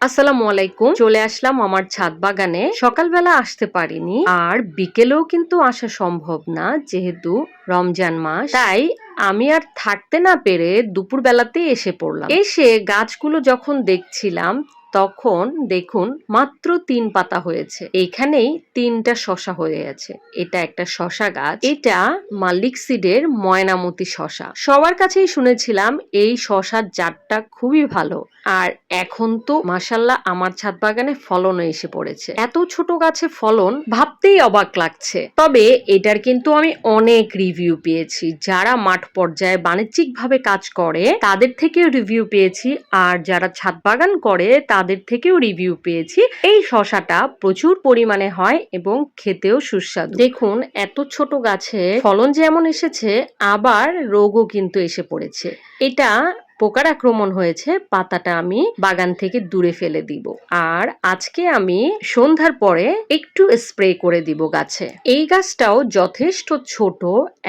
আসসালামু আলাইকুম। চলে আসলাম আমার ছাদ বাগানে। সকালবেলা আসতে পারিনি। আর বিকেলেও কিন্তু আসা সম্ভব না, যেহেতু রমজান মাস। তাই আমি আর থাকতে না পেরে দুপুর বেলাতে এসে পড়লাম। এসে গাছগুলো যখন দেখছিলাম তখন দেখুন মাত্র তিন পাতা হয়েছে। এখানেই তিনটা শশা হয়ে আছে এটা একটা শশা গাছ। এটা মালিক সিডের ময়নামতি শশা। সবার কাছেই শুনেছিলাম এই শশার জাতটা খুবই ভালো। আর এখন তো মাসাল্লাহ আমার ছাদ বাগানে ফলনও এসে পড়েছে। এত ছোট গাছে ফলন ভাবতেই অবাক লাগছে। তবে এটার কিন্তু আমি অনেক রিভিউ পেয়েছি। যারা মাঠ পর্যায়ে বাণিজ্যিক ভাবে কাজ করে, তাদের থেকেও রিভিউ পেয়েছি। আর যারা ছাদ বাগান করে তাদের থেকেও রিভিউ পেয়েছি। এই শশাটা প্রচুর পরিমাণে হয় এবং খেতেও সুস্বাদু। দেখুন, এত ছোট গাছে ফলন যেমন এসেছে, আবার রোগও কিন্তু এসে পড়েছে। এটা পোকার আক্রমণ হয়েছে, পাতাটা আমি বাগান থেকে দূরে ফেলে দিব। আর আজকে আমি সন্ধ্যার পরে একটু স্প্রে করে দিব গাছে। এই গাছটাও যথেষ্ট ছোট,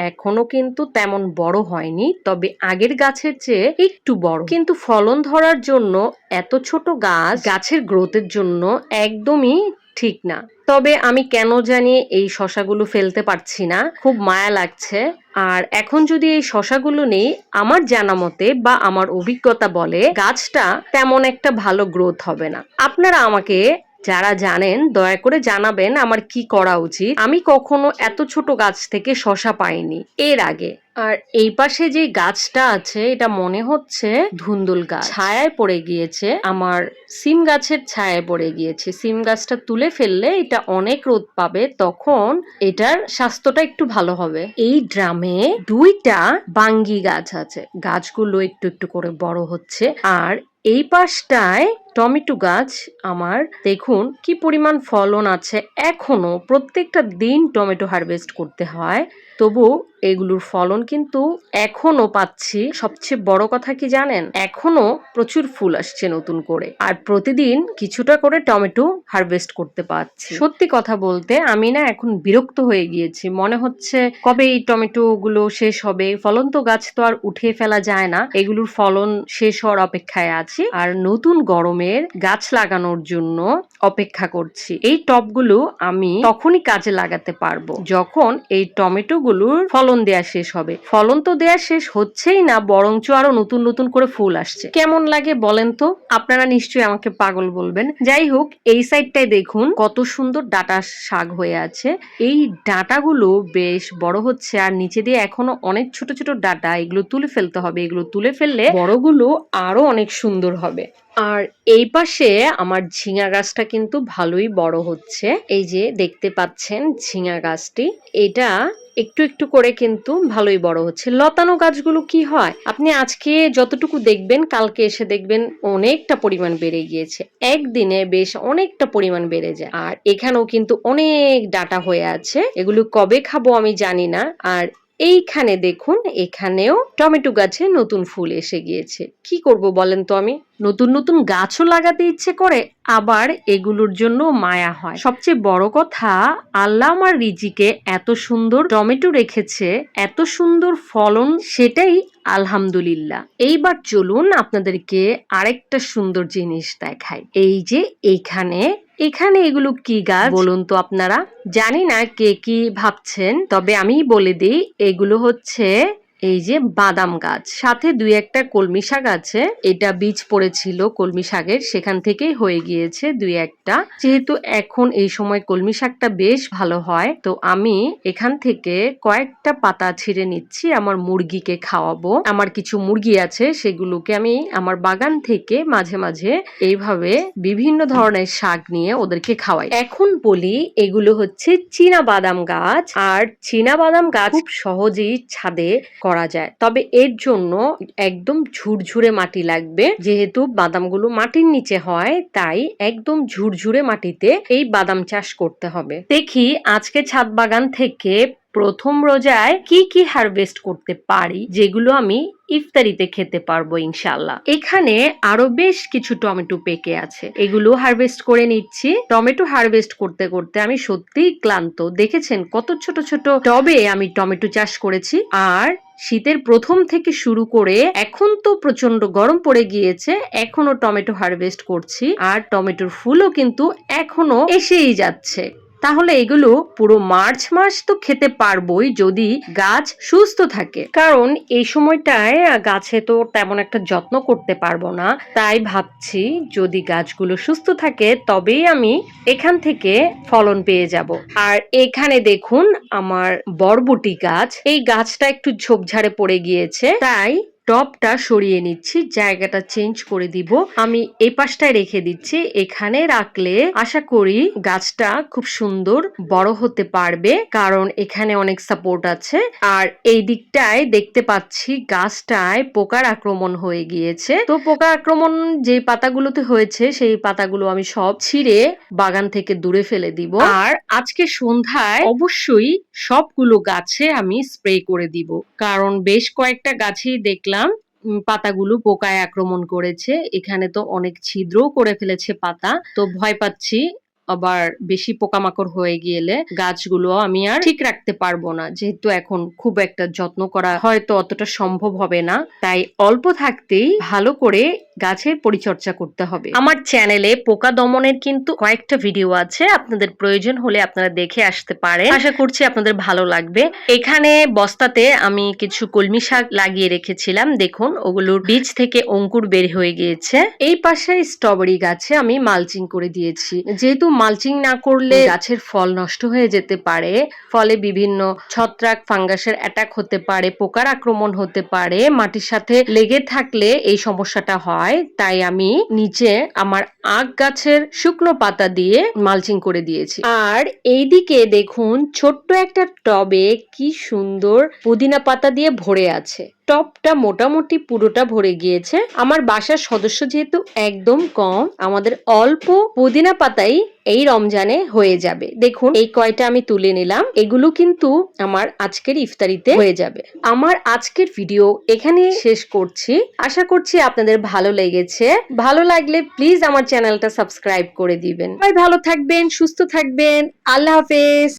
এখনও কিন্তু তেমন বড় হয়নি, তবে আগের গাছের চেয়ে একটু বড়। কিন্তু ফলন ধরার জন্য এত ছোট গাছ গাছের গ্রোথের জন্য একদমই ঠিক না। তবে আমি কেন জানি এই শশাগুলো ফেলতে পারছি না। খুব মায়া লাগছে। আর এখন যদি এই শশাগুলো নেই, আমার জানা মতে বা আমার অভিজ্ঞতা বলে, গাছটা তেমন একটা ভালো গ্রোথ হবে না। আপনারা আমাকে যারা জানেন, দয়া করে জানাবেন আমার কি করা উচিত। আমি কখনো এত ছোট গাছ থেকে শশা পাইনি। এর আগে আর এই পাশে যে গাছটা আছে, এটা মনে হচ্ছে ধুন্দুল গাছ। ছায়ায় পড়ে গিয়েছে। আমার সিম গাছের ছায়ায় পড়ে গিয়েছে। সিম গাছটা তুলে ফেললে এটা অনেক রোদ পাবে, তখন এটার স্বাস্থ্যটা একটু ভালো হবে। এই ড্রামে দুইটা বাঙ্গি গাছ আছে। গাছগুলো একটু একটু করে বড় হচ্ছে। আর এই পাশটায় টমেটো গাছ আমার। দেখুন কি পরিমাণ ফলন আছে। এখনও প্রত্যেকটা দিন টমেটো হারভেস্ট করতে হয়। তবু এগুলোর ফলন কিন্তু এখনও পাচ্ছি সবচেয়ে বড় কথা কি জানেন? এখনও প্রচুর ফুল আসছে নতুন করে। আর প্রতিদিন কিছুটা করে টমেটো হারভেস্ট করতে পারছি। সত্যি কথা বলতে আমি না এখন বিরক্ত হয়ে গিয়েছি। মনে হচ্ছে কবে এই টমেটো গুলো শেষ হবে? ফলন তো গাছ তো আর উঠিয়ে ফেলা যায় না। এগুলোর ফলন শেষ হওয়ার অপেক্ষায় আছি। আর নতুন গরমের গাছ লাগানোর জন্য অপেক্ষা করছি। এই টবগুলো আমি তখনই কাজে লাগাতে পারব। যখন এই টমেটো গুলোর ফলন দেয়া শেষ হবে। ফলন তো দেয়া শেষ হচ্ছেই না, বরঞ্চ আরও নতুন নতুন করে ফুল আসছে। কেমন লাগে বলেন তো? আপনারা নিশ্চয়ই আমাকে পাগল বলবেন। যাই হোক, এই সাইডটায় দেখুন কত সুন্দর ডাটা শাক হয়ে আছে। এই ডাটাগুলো বেশ বড় হচ্ছে আর নিচে দিয়ে এখনও অনেক ছোট ছোট ডাটা, এগুলো তুলে ফেলতে হবে। এগুলো তুলে ফেললে বড়গুলো আরও অনেক সুন্দর হবে। আর এই পাশে আমার ঝিঙা গাছটা কিন্তু ভালোই বড় হচ্ছে। এই যে দেখতে পাচ্ছেন ঝিঙা গাছটি, এটা একটু একটু করে কিন্তু ভালোই বড় হচ্ছে। লতানো গাছগুলো কি হয়? আপনি আজকে যতটুকু দেখবেন, কালকে এসে দেখবেন অনেকটা পরিমাণ বেড়ে গিয়েছে। একদিনে বেশ অনেকটা পরিমাণ বেড়ে যায়। আর এখানেও কিন্তু অনেক ডাটা হয়ে আছে। এগুলো কবে খাব আমি জানি না। আর এইখানে দেখুন, এখানেও টমেটো গাছে নতুন ফুল এসে গিয়েছে। কি করব বলেন তো আমি? নতুন নতুন গাছও লাগাতে ইচ্ছে করে, আবার এগুলোর জন্য মায়া হয়। সবচেয়ে বড় কথা, আল্লাহ আমার রিজিকে এত সুন্দর টমেটো রেখেছে, এত সুন্দর ফলন, সেটাই আলহামদুলিল্লাহ। এইবার চলুন আপনাদেরকে আরেকটা সুন্দর জিনিস দেখাই। এই যে, এইখানে এখানে এগুলো কি গাছ? বলুন তো আপনারা। জানি না কে কি ভাবছেন, তবে আমি বলে দিই, এগুলো হচ্ছে এই যে বাদাম গাছ সাথে দুই একটা কলমি শাক আছে। এটা বীজ পড়েছিল কলমি শাকের সেখান থেকেই হয়ে গিয়েছে দুই একটা। যেহেতু এখন এই সময় কলমি শাকটা বেশ ভালো হয় তো আমি এখান থেকে কয়েকটা পাতা ছিঁড়ে নিচ্ছি আমার মুরগিকে খাওয়াবো। আমার কিছু মুরগি আছে সেগুলোকে আমি আমার বাগান থেকে মাঝে মাঝে এইভাবে বিভিন্ন ধরনের শাক নিয়ে ওদেরকে খাওয়াই। এখন বলি এগুলো হচ্ছে চীনা বাদাম গাছ আর চীনা বাদাম গাছ খুব সহজেই ছাদে করা যায়। তবে এর জন্য একদম ঝুরঝুরে মাটি লাগবে। যেহেতু বাদামগুলো মাটির নিচে হয়, তাই একদম ঝুরঝুরে মাটিতে এই বাদাম চাষ করতে হবে। দেখি আজকে ছাদ বাগান থেকে প্রথম রোজায় কি কি হারভেস্ট করতে পারি, যেগুলো আমি ইফতারিতে খেতে পারব ইনশাল্লাহ এখানে আরও বেশ কিছু টমেটো পেকে আছে। এগুলো হারভেস্ট করে নিচ্ছি। টমেটো হারভেস্ট করতে করতে আমি সত্যিই ক্লান্ত। দেখেছেন কত ছোট ছোট টবে আমি টমেটো চাষ করেছি। আর শীতের প্রথম থেকে শুরু করে এখন তো প্রচণ্ড গরম পড়ে গিয়েছে এখনও টমেটো হারভেস্ট করছি, আর টমেটোর ফুলও কিন্তু এখনও এসেই যাচ্ছে। তাহলে এগুলো পুরো মার্চ মাস তো খেতে পারবোই যদি গাছ সুস্থ থাকে। কারণ এই সময়টায় গাছে তো তেমন একটা যত্ন করতে পারব না। তাই ভাবছি যদি গাছগুলো সুস্থ থাকে, তবেই আমি এখান থেকে ফলন পেয়ে যাব। আর এখানে দেখুন আমার বরবটি গাছ। এই গাছটা একটু ঝোপঝাড়ে পড়ে গিয়েছে। তাই টপটা সরিয়ে নিচ্ছি, জায়গাটা চেঞ্জ করে দিব। আমি এই পাশটায় রেখে দিচ্ছি, এখানে রাখলে আশা করি গাছটা খুব সুন্দর বড় হতে পারবে, কারণ এখানে অনেক সাপোর্ট আছে। আর এই দিকটায় দেখতে পাচ্ছি গাছটায় পোকার আক্রমণ হয়ে গিয়েছে। তো পোকা আক্রমণ যে পাতাগুলোতে হয়েছে, সেই পাতাগুলো আমি সব ছিঁড়ে বাগান থেকে দূরে ফেলে দিব। আর আজকে সন্ধ্যায় অবশ্যই সবগুলো গাছে আমি স্প্রে করে দিব, কারণ বেশ কয়েকটা গাছেই দেখলাম উম, পাতাগুলো পোকায় আক্রমণ করেছে। এখানে তো অনেক ছিদ্রও করে ফেলেছে পাতা। তো ভয় পাচ্ছি আবার বেশি পোকামাকড় হয়ে গেলে গাছগুলো আমি আর ঠিক রাখতে পারব না। যেহেতু এখন খুব একটা যত্ন করা হয়তো অতটা সম্ভব হবে না। তাই অল্প থাকতেই ভালো করে গাছের পরিচর্যা করতে হবে। আমার চ্যানেলে পোকা দমনের কিন্তু কয়েকটা ভিডিও আছে। আপনাদের প্রয়োজন হলে আপনারা দেখে আসতে পারে আশা করছি আপনাদের ভালো লাগবে। এখানে বস্তাতে আমি কিছু কলমি শাক লাগিয়ে রেখেছিলাম। দেখুন, ওগুলোর বীজ থেকে অঙ্কুর বের হয়ে গিয়েছে। এই পাশে স্ট্রবেরি গাছে আমি মালচিং করে দিয়েছি। যেহেতু মালচিং না করলে গাছের ফল নষ্ট হয়ে যেতে পারে। ফলে বিভিন্ন ছত্রাক ফাঙ্গাসের অ্যাটাক হতে পারে পোকার আক্রমণ হতে পারে। মাটির সাথে লেগে থাকলে এই সমস্যাটা হয়। তাই আমি নিচে আমার আখ গাছের শুকনো পাতা দিয়ে মালচিং করে দিয়েছি। আর এইদিকে দেখুন ছোট্ট একটা টবে কি সুন্দর পুদিনা পাতা দিয়ে ভরে আছে। টপটা মোটামুটি পুরোটা ভরে গিয়েছে। আমার বাসার সদস্য যেহেতু একদম কম, আমাদের অল্প পুদিনা পাতাই এই রমজানে হয়ে যাবে। দেখুন, এই কয়টা আমি তুলে নিলাম, এগুলো কিন্তু আমার আজকের ইফতারিতে হয়ে যাবে। আমার আজকের ভিডিও এখানে শেষ করছি। আশা করছি আপনাদের ভালো লেগেছে। ভালো লাগলে প্লিজ আমার চ্যানেলটা সাবস্ক্রাইব করে দিবেন। ভালো থাকবেন, সুস্থ থাকবেন। আল্লাহ হাফেজ।